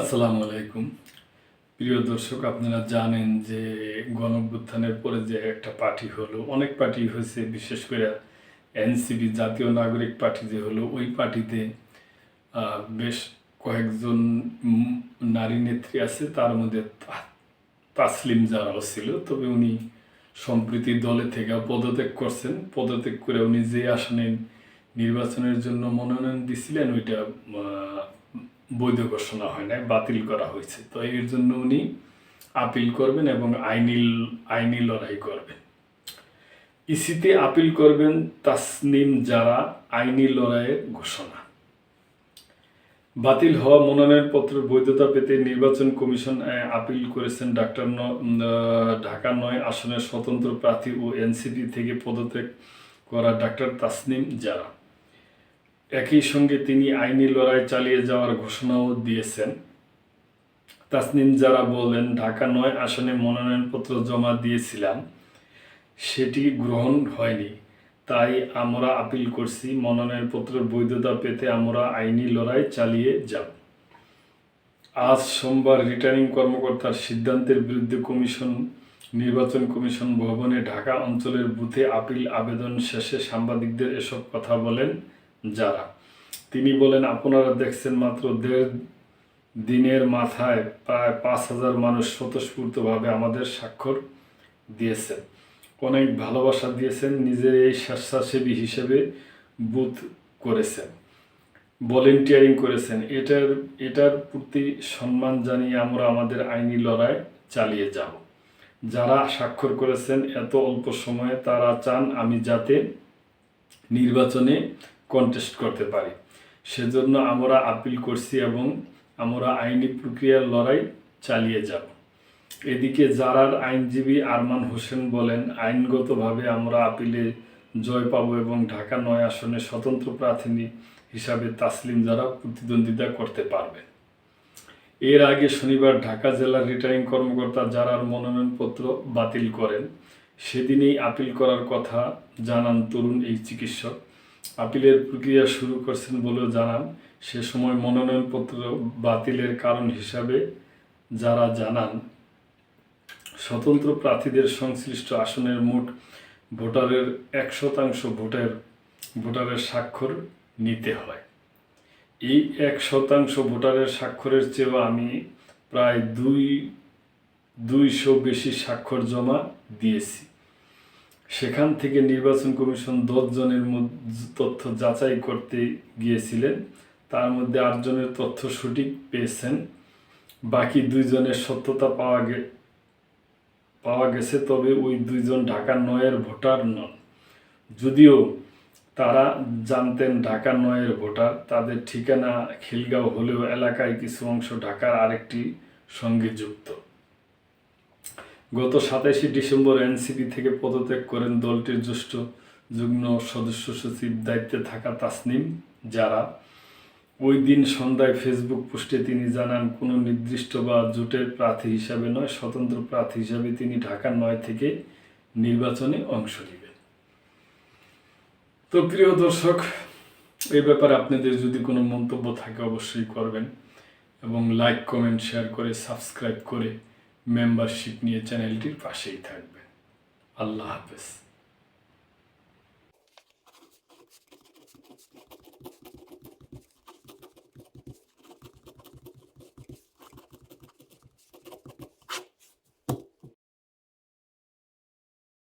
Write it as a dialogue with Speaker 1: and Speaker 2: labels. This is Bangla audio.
Speaker 1: আসসালামু আলাইকুম। প্রিয় দর্শক, আপনারা জানেন যে গণঅভ্যুত্থানের পরে যে একটা পার্টি হলো, অনেক পার্টি হয়েছে, বিশেষ করে এনসিপি জাতীয় নাগরিক পার্টি যে হলো, ওই পার্টিতে বেশ কয়েকজন নারী নেত্রী আছে, তার মধ্যে তাসলিম যারাও ছিল, তবে উনি সম্প্রীতি দলে থেকে পদত্যাগ করছেন। পদত্যাগ করে উনি যে আসনে নির্বাচনের জন্য মনোনয়ন দিছিলেন, ওইটা বৈধ ঘোষণা হয় নাই, বাতিল করা হয়েছে। তো এর জন্য উনি আপিল করবেন এবং আইনি আইনি লড়াই করবেন। ইসিতে আপিল করবেন তাসনিম যারা আইনি লড়াইয়ের ঘোষণা। বাতিল হওয়া মনোনয়নপত্রের বৈধতা পেতে নির্বাচন কমিশন আপিল করেছেন ডাক্তার ঢাকা নয় আসনের স্বতন্ত্র প্রার্থী ও এনসিপি থেকে পদত্যাগ করা ডাক্তার তাসনিম যারা। একই সঙ্গে তিনি আইনি লড়াই চালিয়ে যাওয়ার ঘোষণাও দিয়েছেন। তাসনিম যারা বললেন, ঢাকা নয় আসনে মনোনয়নপত্র জমা দিয়েছিলাম, সেটি গ্রহণ হয়নি। তাই আমরা আপিল করছি, মনোনয়নপত্রের বৈধতা পেতে আমরা আইনি লড়াই চালিয়ে যাব। আজ সোমবার রিটার্নিং কর্মকর্তার সিদ্ধান্তের বিরুদ্ধে কমিশন, নির্বাচন কমিশন ভবনে ঢাকা অঞ্চলের বুথে আপিল আবেদন শেষে সাংবাদিকদের এসব কথা বলেন যারা। তিনি বলেন, আপনারা দেখছেন মাত্র দেড় দিনের মাথায় প্রায় পাঁচ হাজার মানুষ স্বতঃস্ফূর্তভাবে আমাদের স্বাক্ষর দিয়েছেন। অনেক ভালোবাসা দিয়েছেন, নিজের এই স্বেচ্ছাসেবী হিসেবে বুথ করেছেন, ভলেন্টিয়ারিং করেছেন। এটার এটার প্রতি সম্মান জানিয়ে আমরা আমাদের আইনি লড়াই চালিয়ে যাব। যারা স্বাক্ষর করেছেন, এত অল্প সময়ে তারা চান আমি যাতে নির্বাচনে কন্টেস্ট করতে পারি। সেজন্য আমরা আপিল করছি এবং আমরা আইনি প্রক্রিয়ার লড়াই চালিয়ে যাব। এদিকে জারার আইনজীবী আরমান হোসেন বলেন, আইনগতভাবে আমরা আপিলে জয় পাবো এবং ঢাকা নয় আসনে স্বতন্ত্র প্রার্থী হিসাবে তাসলিম যারা প্রতিদ্বন্দ্বিতা করতে পারবেন এর আগে শনিবার ঢাকা জেলার রিটার্নিং কর্মকর্তা যারার মনোনয়নপত্র বাতিল করেন। সেদিনেই আপিল করার কথা জানান তরুণ এই চিকিৎসক। আপিলের প্রক্রিয়া শুরু করছেন বলেও জানান। সে সময় মনোনয়নপত্র বাতিলের কারণ হিসাবে যারা জানান, স্বতন্ত্র প্রার্থীদের সংশ্লিষ্ট আসনের মোট ভোটারের এক শতাংশ ভোটের, ভোটারের স্বাক্ষর নিতে হয়। এই এক শতাংশ ভোটারের স্বাক্ষরের চেয়েও আমি প্রায় দুই, দুইশো বেশি স্বাক্ষর জমা দিয়েছি। সেখান থেকে নির্বাচন কমিশন দশ জনের তথ্য যাচাই করতে গিয়েছিলেন। তার মধ্যে আটজনের তথ্য সঠিক পেয়েছেন। বাকি দুইজনের সত্যতা পাওয়া গে, পাওয়া গেছে, তবে ওই দুইজন ঢাকা নয়ের ভোটার নন। যদিও তারা জানতেন ঢাকা নয়ের ভোটার, তাদের ঠিকানা খিলগাঁও হলেও এলাকায় কিছু অংশ ঢাকার আরেকটি সঙ্গে যুক্ত। গত সাতাশে ডিসেম্বর এনসিপি থেকে পদত্যাগ করেন দলটির জ্যেষ্ঠ যুগ্ম সদস্য সচিব দায়িত্বে থাকা তাসনিম যারা ওই দিন সন্ধ্যায় ফেসবুক পোস্টে তিনি জানান, কোনো নির্দিষ্ট বা জোটের প্রার্থী হিসাবে নয়, স্বতন্ত্র প্রার্থী হিসাবে তিনি ঢাকা নয় থেকে নির্বাচনে অংশ নেবেন। তো প্রিয় দর্শক এই ব্যাপারে আপনাদের যদি কোনো মন্তব্য থাকে অবশ্যই করবেন এবং লাইক, কমেন্ট, শেয়ার করে সাবস্ক্রাইব করে মেম্বারশিপ নিয়ে চ্যানেলটির পাশেই থাকবেন। আল্লাহ হাফেজ।